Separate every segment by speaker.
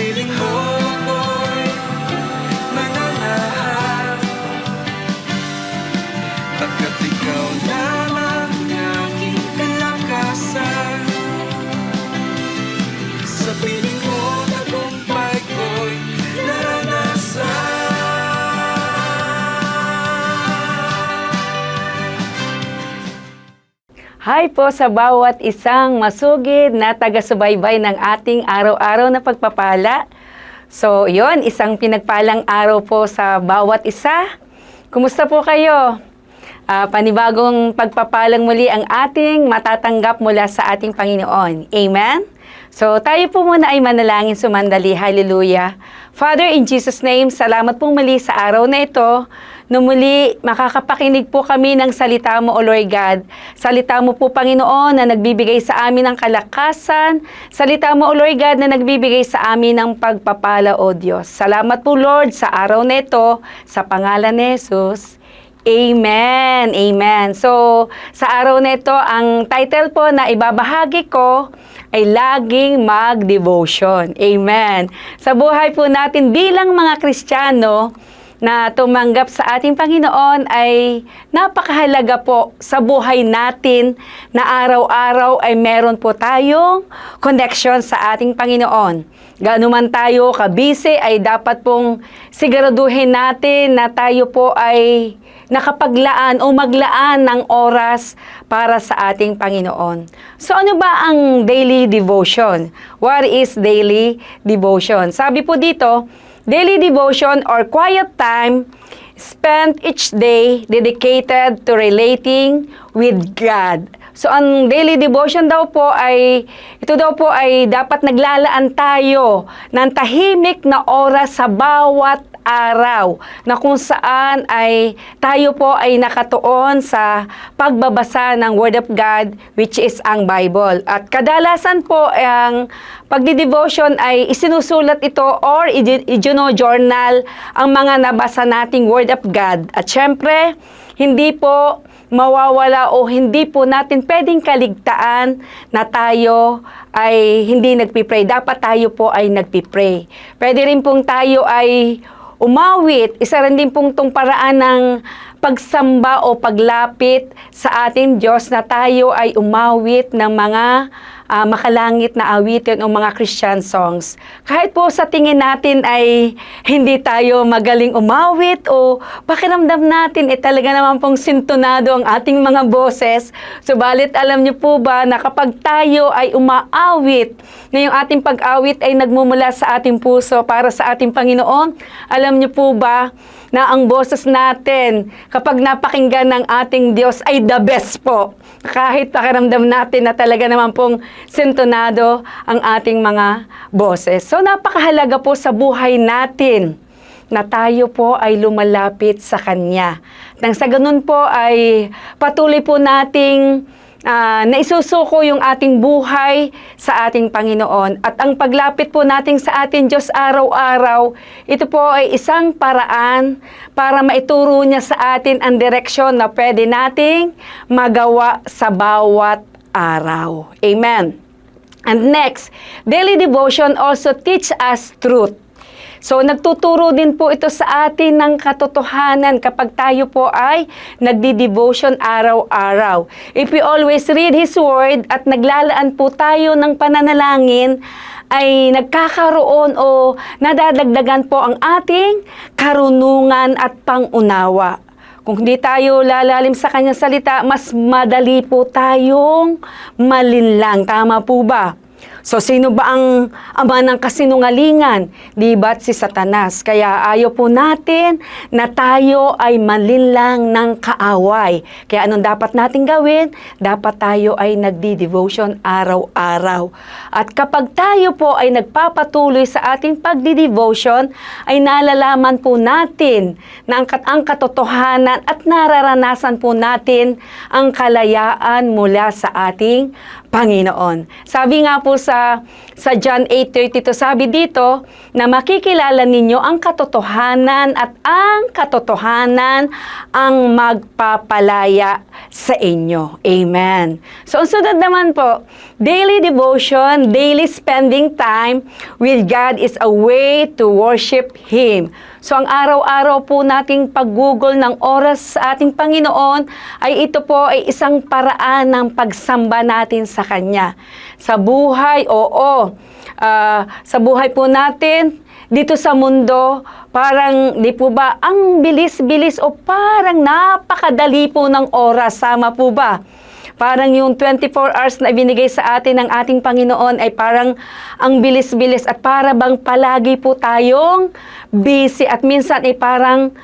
Speaker 1: piling mo
Speaker 2: Hi po sa bawat isang masugid na taga-subaybay ng ating araw-araw na pagpapala. So, yon isang pinagpalang araw po sa bawat isa. Kumusta po kayo? Ah, panibagong pagpapalang muli ang ating matatanggap mula sa ating Panginoon. Amen? So, tayo po muna ay manalangin sumandali. Hallelujah. Father, in Jesus' name, salamat po muli sa araw na ito. No makakapakinig po kami ng salita mo, O Lord God. Salita mo po, Panginoon, na nagbibigay sa amin ng kalakasan. Salita mo, O Lord God, na nagbibigay sa amin ng pagpapala, O Diyos. Salamat po, Lord, sa araw na ito, sa pangalan ni Jesus. Amen. Amen. So, sa araw na ito, ang title po na ibabahagi ko ay laging mag-devotion. Amen. Sa buhay po natin bilang mga Kristiyano, na tumanggap sa ating Panginoon ay napakahalaga po sa buhay natin na araw-araw ay meron po tayong connection sa ating Panginoon. Gaano man tayo kabisi ay dapat pong siguraduhin natin na tayo po ay nakapaglaan o maglaan ng oras para sa ating Panginoon. So ano ba ang daily devotion? What is daily devotion? Sabi po dito, daily devotion or quiet time spent each day dedicated to relating with God. So ang daily devotion daw po ay ito daw po ay dapat naglalaan tayo ng tahimik na oras sa bawat araw na kung saan ay tayo po ay nakatuon sa pagbabasa ng Word of God which is ang Bible. At kadalasan po ang pagdi-devotion ay isinusulat ito or i-journal ang mga nabasa nating Word of God. At syempre, hindi po mawawala o hindi po natin pwedeng kaligtaan na tayo ay hindi nagpipray. Dapat tayo po ay nagpipray. Pwede rin pong tayo ay umawit. Isa rin din pong tong paraan ng pagsamba o paglapit sa ating Diyos na tayo ay umawit ng mga ah, makalangit na awitin o mga Christian songs. Kahit po sa tingin natin ay hindi tayo magaling umawit o pakiramdam natin eh talaga naman pong sintonado ang ating mga boses. Subalit alam niyo po ba na kapag tayo ay umaawit, na yung ating pag-awit ay nagmumula sa ating puso para sa ating Panginoon, alam niyo po ba na ang boses natin kapag napakinggan ng ating Diyos ay the best po. Kahit pakiramdam natin na talaga naman pong sintonado ang ating mga boses. So napakahalaga po sa buhay natin na tayo po ay lumalapit sa Kanya. Nang sa ganun po ay patuloy po nating ah, naisusuko yung ating buhay sa ating Panginoon. At ang paglapit po natin sa ating Diyos araw-araw, ito po ay isang paraan para maituro niya sa atin ang direksyon na pwede nating magawa sa bawat araw. Amen. And next, daily devotion also teach us truth. So, nagtuturo din po ito sa atin ng katotohanan kapag tayo po ay nagdi-devotion araw-araw. If we always read His Word at naglalaan po tayo ng pananalangin, ay nagkakaroon o nadadagdagan po ang ating karunungan at pangunawa. Kung hindi tayo lalalim sa kanyang salita, mas madali po tayong malinlang. Tama po ba? So, sino ba ang ama ng kasinungalingan? Di si Satanas? Kaya ayaw po natin na tayo ay malinlang ng kaaway. Kaya anong dapat natin gawin? Dapat tayo ay nagdi-devotion araw-araw. At kapag tayo po ay nagpapatuloy sa ating pagdi-devotion, ay nalalaman po natin na ang, kat- ang katotohanan at nararanasan po natin ang kalayaan mula sa ating Panginoon. Sabi nga po sa sa John 8:32, sabi dito na makikilala ninyo ang katotohanan at ang katotohanan ang magpapalaya sa inyo. Amen. So, ang sunod naman po, daily devotion, daily spending time with God is a way to worship Him. So, ang araw-araw po nating paggugol ng oras sa ating Panginoon ay ito po ay isang paraan ng pagsamba natin sa Kanya. Sa buhay, oo. Ah, sa buhay po natin, dito sa mundo, parang di po ba, ang bilis-bilis o parang napakadali po ng oras. Sama po ba? Parang yung 24 hours na ibinigay sa atin ng ating Panginoon ay parang ang bilis-bilis at para bang palagi po tayong busy at minsan ay parang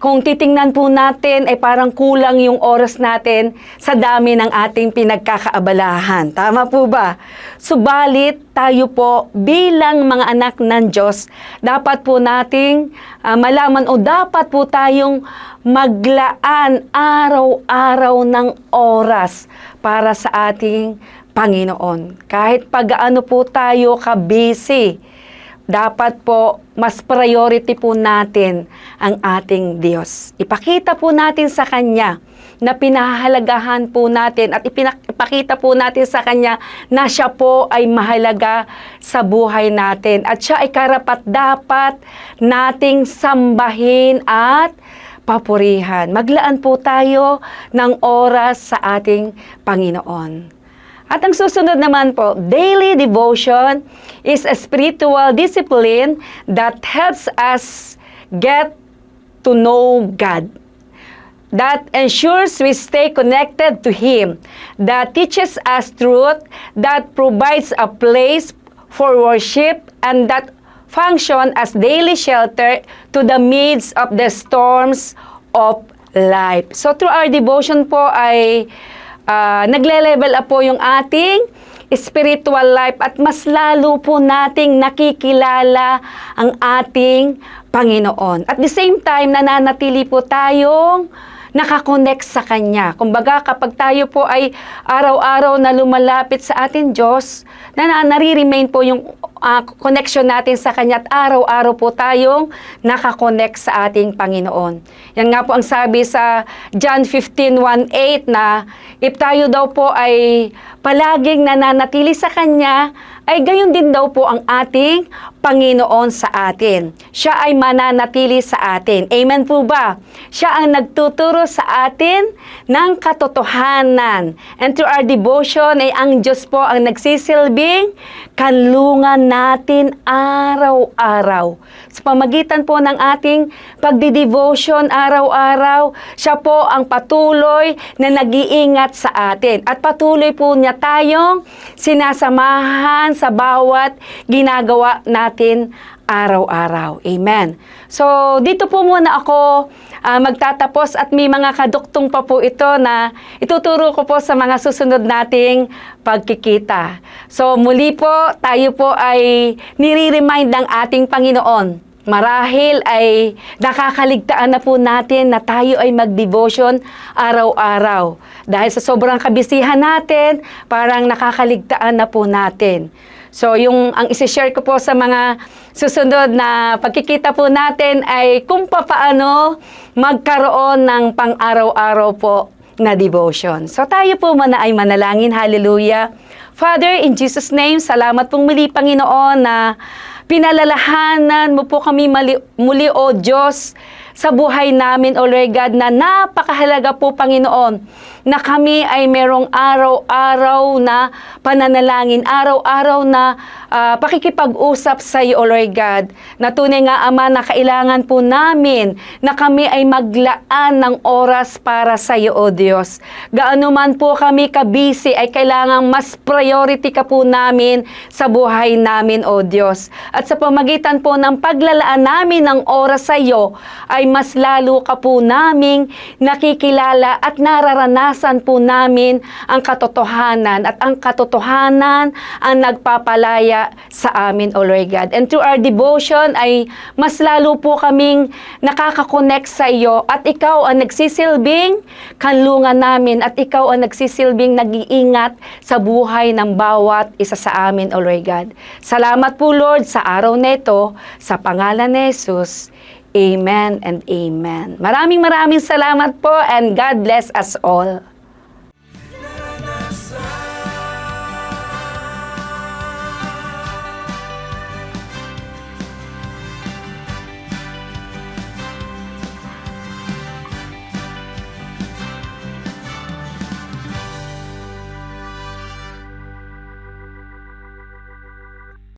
Speaker 2: kung titingnan po natin ay parang kulang yung oras natin sa dami ng ating pinagkakaabalahan. Tama po ba? Subalit tayo po bilang mga anak ng Diyos, dapat po nating ah, malaman o dapat po tayong maglaan araw-araw ng oras para sa ating Panginoon. Kahit pag-ano po tayo ka-busy, dapat po mas priority po natin ang ating Diyos. Ipakita po natin sa Kanya na pinahahalagahan po natin at ipinak- ipakita po natin sa Kanya na siya po ay mahalaga sa buhay natin at siya ay karapat dapat nating sambahin at papurihan. Maglaan po tayo ng oras sa ating Panginoon. At ang susunod naman po, daily devotion is a spiritual discipline that helps us get to know God. That ensures we stay connected to Him, that teaches us truth, that provides a place for worship, and that function as daily shelter to the midst of the storms of life. So through our devotion po ay ah, nagle-level up po yung ating spiritual life at mas lalo po nating nakikilala ang ating Panginoon. At the same time, nananatili po tayong nakakonect sa Kanya. Kumbaga, kapag tayo po ay araw-araw na lumalapit sa ating Diyos, na, na nare-remain po yung ah, connection natin sa Kanya at araw-araw po tayong nakakonect sa ating Panginoon. Yan nga po ang sabi sa John 15.1.8 na if tayo daw po ay palaging nananatili sa Kanya, ay gayon din daw po ang ating Panginoon sa atin. Siya ay mananatili sa atin. Amen po ba? Siya ang nagtuturo sa atin ng katotohanan. And through our devotion ay ang Diyos po ang nagsisilbing kanlungan natin araw-araw. Sa pamagitan po ng ating pagdidevotion araw-araw, siya po ang patuloy na nag-iingat sa atin. At patuloy po niya tayong sinasamahan sa bawat ginagawa natin araw-araw. Amen. So, dito po muna ako ah, magtatapos at may mga kaduktong pa po ito na ituturo ko po sa mga susunod nating pagkikita. So, muli po, tayo po ay nire-remind ng ating Panginoon Marahil ay nakakaligtaan na po natin na tayo ay mag-devotion araw-araw. Dahil sa sobrang kabisihan natin, parang nakakaligtaan na po natin. So, yung ang isi-share ko po sa mga susunod na pagkikita po natin ay kung papaano magkaroon ng pang-araw-araw po na devotion. So, tayo po muna ay manalangin. Hallelujah. Father, in Jesus' name, salamat pong muli, Panginoon, na pinalalahanan mo po kami mali, muli, O Diyos, sa buhay namin, O Lord God, na napakahalaga po, Panginoon, na kami ay merong araw-araw na pananalangin, araw-araw na ah, pakikipag-usap sa iyo, O Lord God, na tunay nga, Ama, na kailangan po namin na kami ay maglaan ng oras para sa iyo, O Diyos. Gaano man po kami kabisi, ay kailangan mas priority ka po namin sa buhay namin, O Diyos. At sa pamagitan po ng paglalaan namin ng oras sa iyo, ay mas lalo ka po naming nakikilala at nararanasan po namin ang katotohanan at ang katotohanan ang nagpapalaya sa amin, O Lord God. And through our devotion ay mas lalo po kaming nakakakonect sa iyo at ikaw ang nagsisilbing kanlungan namin at ikaw ang nagsisilbing nag-iingat sa buhay ng bawat isa sa amin, O Lord God. Salamat po, Lord, sa araw na ito, sa pangalan ni Jesus. Amen and amen. Maraming maraming salamat po and God bless us all.